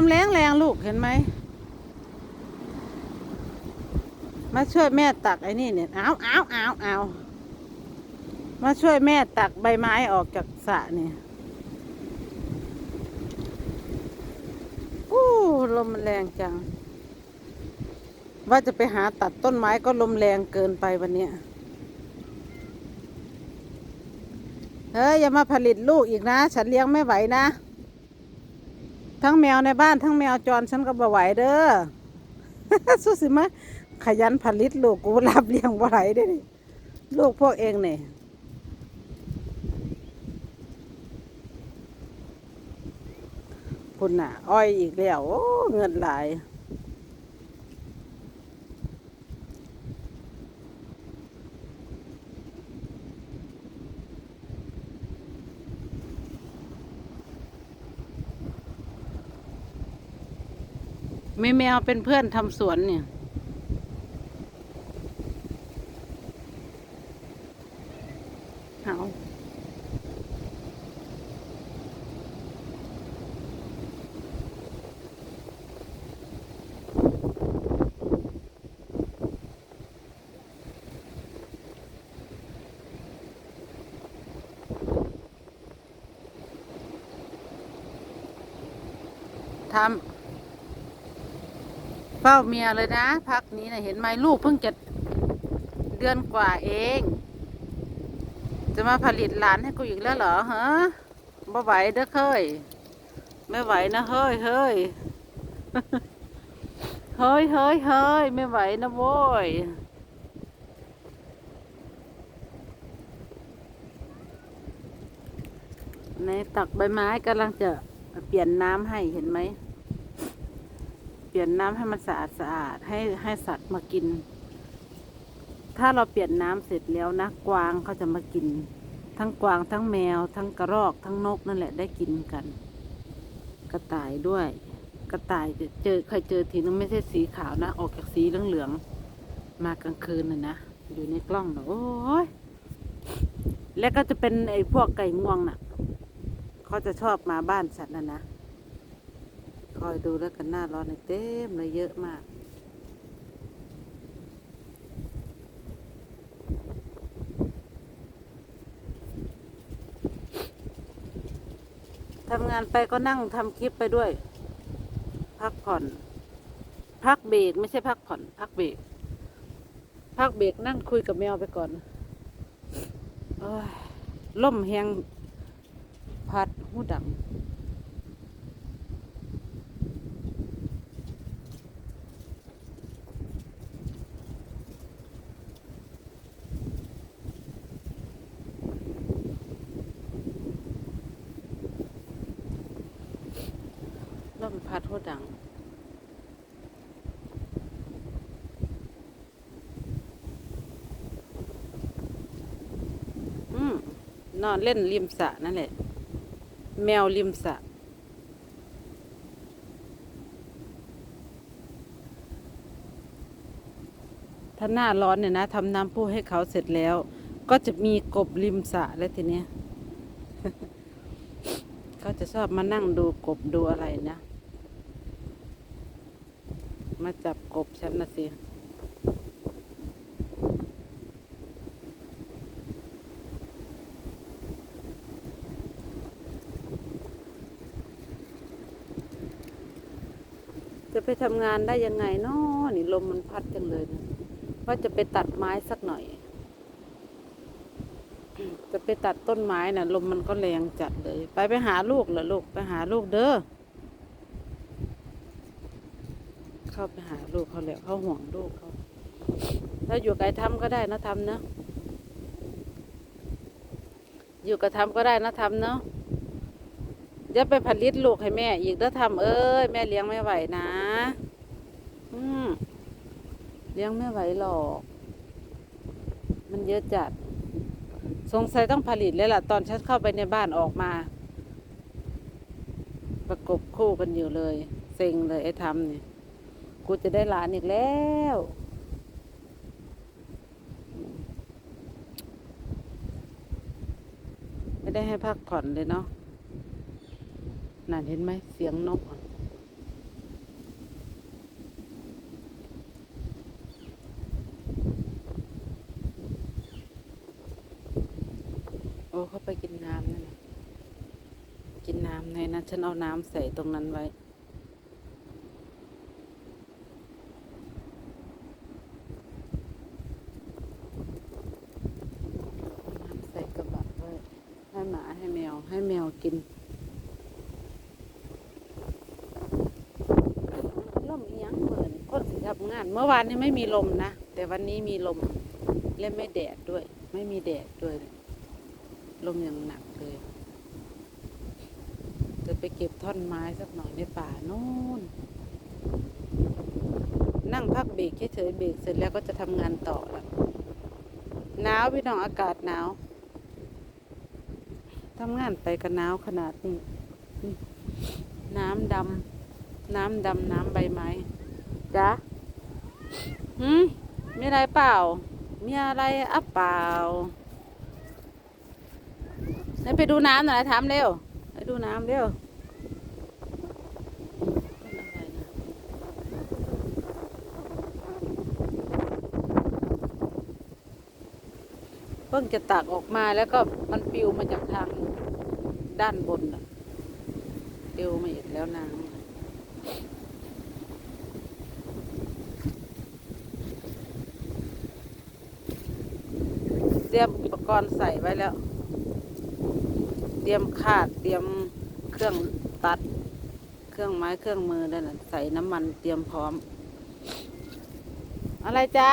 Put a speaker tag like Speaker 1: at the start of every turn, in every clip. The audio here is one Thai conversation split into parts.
Speaker 1: มแรงแรงลูกเห็นไหม มาช่วยแม่ตักไอ้นี่เนี่ยเอาเอาเอาเอามาช่วยแม่ตักใบไม้ออกจากสระเนี่ยอู้ลมมันแรงจัง ว่าจะไปหาตัดต้นไม้ก็ลมแรงเกินไปวันเนี้ยเฮ้ยอย่ามาผลิตลูกอีกนะ ฉันเลี้ยงไม่ไหวนะ ทั้งแมวในบ้านทั้งแมวจรฉันก็บ่ไหวเด้อสู้สิมาขยันผลิตลูกกูรับเลี้ยงบ่ไหวเด้อลูกพวกเองเนี่ยคุณนน่ะ อ้อยอีกแล้วโอ้เงินหลาย มีแมวเป็นเพื่อนทำสวนเนี่ยเอาทำ เฝ้าเมียเลยนะ พักนี้นะเห็นไหมลูกเพิ่งจะเดือนกว่าเอง จะมาผลิตหลานให้กูอีกแล้วเหรอฮะบ่ไหวเด้อเคยไม่ไหวนะเฮ้ยเฮ้ยเฮ้ยเฮ้ยเฮ้ยไม่ไหวนะโว้ยในตักใบไม้กำลังจะเปลี่ยนน้ำให้เห็นไหม เปลี่ยนน้ำให้มันสะอาดสะอาดให้ให้สัตว์มากิน ถ้าเราเปลี่ยนน้ำเสร็จแล้วนะกวางเขาจะมากิน ทั้งกวางทั้งแมว ทั้งกระรอกทั้งนกนั่นแหละได้กินกัน กระต่ายด้วย กระต่ายจะเจอเคยเจอทีนึงไม่ใช่สีขาวนะ ออกจากสีเหลืองๆมากลางคืนน่ะนะอยู่ในกล้องนะโอ้ยแล้วก็จะเป็นไอ้พวกไก่งวงน่ะเขาจะชอบมาบ้านสัตว์น่ะนะ คอยดูแล้วกันหน้าร้อนเต็มเลยเยอะมากทำงานไปก็นั่งทำคลิปไปด้วย พักผ่อน พักเบรกไม่ใช่พักผ่อน พักเบรกพักเบรกนั่งคุยกับแมวไปก่อนอล่มแหงพัดหูดัง ลมพั ดัง อืมนอนเล่นริมสระนั่นแหละ แมวริมสระถ้าหน้าร้อนเนี่ยนะทำน้ำพุให้เขาเสร็จแล้ว ก็จะมีกบริมสระแล้วทีเนี้ยเขาจะชอบมานั่งดูกบดูอะไรนะ มาจับกบฉันนะสิจะไปทำงานได้ยังไงเนาะนี่ลมมันพัดจังเลยนะว่าจะไปตัดไม้สักหน่อย จะไปตัดต้นไม้น่ะ ลมมันก็แรงจัดเลย ไปไปหาลูกเหรอลูกไปหาลูกเด้อ เข้าไปหาลูกเขาแล้วเขาห่วงลูกเขาถ้าอยู่ไกลทำก็ได้นะทำเนาะอยู่กับทำก็ได้นะทำเนาะอย่าไปผลิตลูกให้แม่ อีกเด้อทำเอ้ยแม่เลี้ยงไม่ไหวนะอืมเลี้ยงไม่ไหวหรอก มันเยอะจัด สงสัยต้องผลิตเลยล่ะ ตอนฉันเข้าไปในบ้านออกมา ประกบคู่กันอยู่เลย เซ็งเลยไอ้ทำเนี่ย กูจะได้หลานอีกแล้ว ไม่ได้ให้พักผ่อนเลยเนาะนั่นเห็นไหมเสียงนกโอ้เขาไปกินน้ำนั่นกินน้ำในนั้นฉันเอาน้ำใส่ตรงนั้นไว้ ให้แมวให้แมวกินลมอีหยังเหมือนคนสิทำงาน เมื่อวานนี้ไม่มีลมนะ แต่วันนี้มีลมและไม่แดดด้วย ไม่มีแดดด้วย ลมอย่างหนักเลยจะไปเก็บท่อนไม้สักหน่อยในป่าโน่นนั่งพักเบรกเฉยๆเบรกเสร็จแล้วก็จะทำงานต่อละหนาวพี่น้องอากาศหนาว ทำงานไปกันหนาวขนาดนี้ น้ำดำน้ำดำน้ำใบไม้จ๊ะหืมมีอะไรเปล่า มีอะไรอัปเปล่าไหนไปดูน้ำหน่อยถามเร็วไปดูน้ำเร็วเพิ่งจะตักออกมาแล้วก็มันปิวมาจากทาง ด้านบนน่ะปลิวมาอีกแล้วน้ำเตรียมอุปกรณ์ใส่ไว้แล้ว เตรียมคาด เตรียมเครื่องตัด เครื่องไม้ เครื่องมือนั่นนะใส่น้ำมันเตรียมพร้อม อะไรจ๊ะ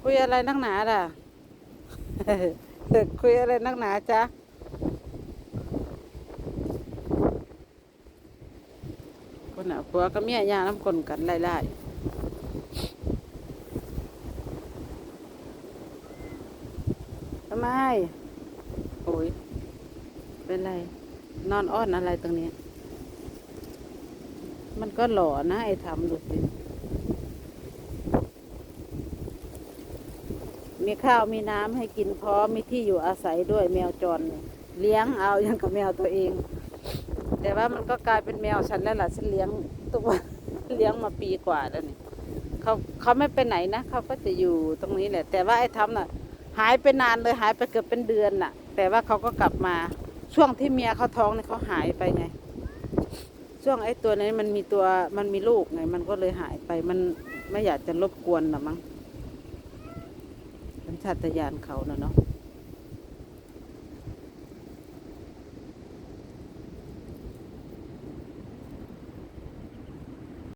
Speaker 1: คุยอะไรนักหนาล่ะ คุยอะไรนักหนาจ๊ะ ค น่ะผัวกับเมียย่างน้ำกลนกันไล่ๆทำไม โอ้ย เป็นไร นอนอ้อนอะไรตรงนี้ มันก็หล่อนะ ไอ้ทำดูสิ มีข้าวมีน้ำให้กินพร้อม มีที่อยู่อาศัยด้วยแมวจร เลี้ยงเอาอย่างกับแมวตัวเอง แต่ว่ามันก็กลายเป็นแมวฉันแล้วล่ะฉันเลี้ยงตัวเลี้ยงมาปีกว่าแล้วนี่เขาเขาไม่ไปไหนนะเขาก็จะอยู่ตรงนี้แหละ แต่ว่าไอ้ทำน่ะ หายไปนานเลยหายไปเกือบเป็นเดือนน่ะ แต่ว่าเขาก็กลับมาช่วงที่เมียเขาท้องเนี่ยเขาหายไปไง ช่วงไอ้ตัวนี้มันมีตัวมันมีลูกไง มันก็เลยหายไปมันไม่อยากจะรบกวนหรอมั้งสัญชาตญาณเขาเนอะเนาะ